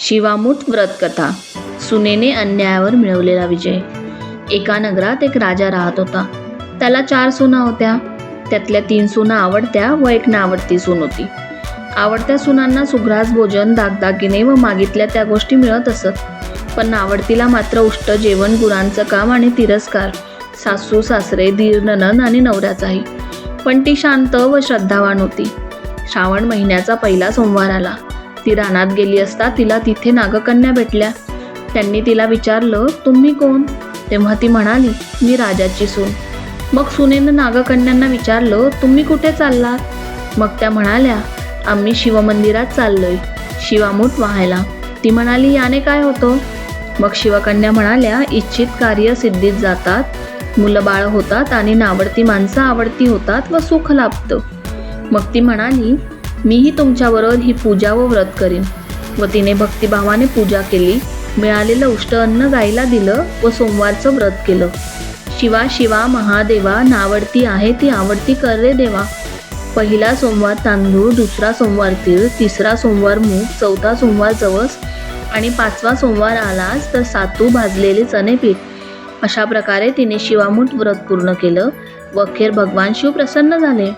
शिवामूठ व्रतकथा. सुनेने अन्यायावर मिळवलेला विजय. एका नगरात एक राजा राहत होता. त्याला चार सुना होत्या. त्यातल्या तीन सुना आवडत्या व एक नावडती सून होती. आवडत्या सुनांना सुग्रास भोजन दागदागिने व मागितल्या त्या गोष्टी मिळत असत. पण नावडतीला मात्र उष्ट जेवण गुरांचं काम आणि तिरस्कार. सासू सासरे धीर ननन आणि नवऱ्याचाही. पण ती शांत व श्रद्धावान होती. श्रावण महिन्याचा पहिला सोमवार आला. ती रानात गेली असता तिला तिथे नागकन्या भेटल्या. त्यांनी तिला विचारलं तुम्ही कोण? तेव्हा ती म्हणाली मी राजाची सून. मग सुनेनं नागकन्यांना विचारलं तुम्ही कुठे चाललात? मग त्या म्हणाल्या आम्ही शिवमंदिरात चाललोय शिवामूठ व्हायला. ती म्हणाली याने काय होतं? मग शिवकन्या म्हणाल्या इच्छित कार्य सिद्धीत जातात मुलं बाळ होतात आणि नावडती माणसं आवडती होतात व सुख लाभतं. मग ती म्हणाली मीही तुमच्याबरोबर ही पूजा व व्रत करीन. व तिने भक्तिभावाने पूजा केली. मिळालेलं उष्ट अन्न गायीला दिलं व सोमवारचं व्रत केलं. शिवा शिवा महादेवा नावडती आहे ती आवडती कर रे देवा. पहिला सोमवार तांदूळ दुसरा सोमवार तीळ तिसरा सोमवार मूग चौथा सोमवार जवस आणि पाचवा सोमवार आलाच तर सातू भाजलेले चणे पीठ अशा प्रकारे तिने शिवामूठ व्रत पूर्ण केलं व अखेर भगवान शिव प्रसन्न झाले.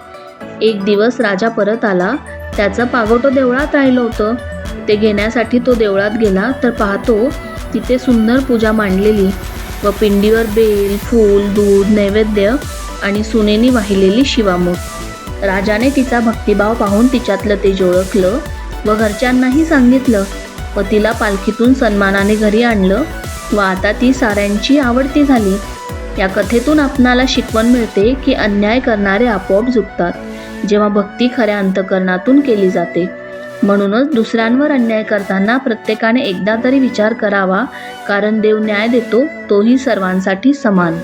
एक दिवस राजा परत आला. त्याचं पागोटं देवळात राहिलं होतं. ते घेण्यासाठी तो देवळात गेला तर पाहतो तिथे सुंदर पूजा मांडलेली. व पिंडीवर बेल फूल दूध नैवेद्य आणि सुनेनी वाहिलेली शिवामूठ राजाने तिचा भक्तिभाव पाहून तिच्यातलं तेज ओळखलं व घरच्यांनाही सांगितलं. व तिला पालखीतून सन्मानाने घरी आणलं व आता ती साऱ्यांची आवडती झाली. या कथेतून आपणाला शिकवण मिळते की अन्याय करणारे आपोआप झुकतात. जेव्हा भक्ती खऱ्या अंतकरणातून केली जाते म्हणूनच दुसऱ्यांवर अन्याय करताना प्रत्येकाने एकदा तरी विचार करावा कारण देव न्याय देतो तोही सर्वांसाठी समान.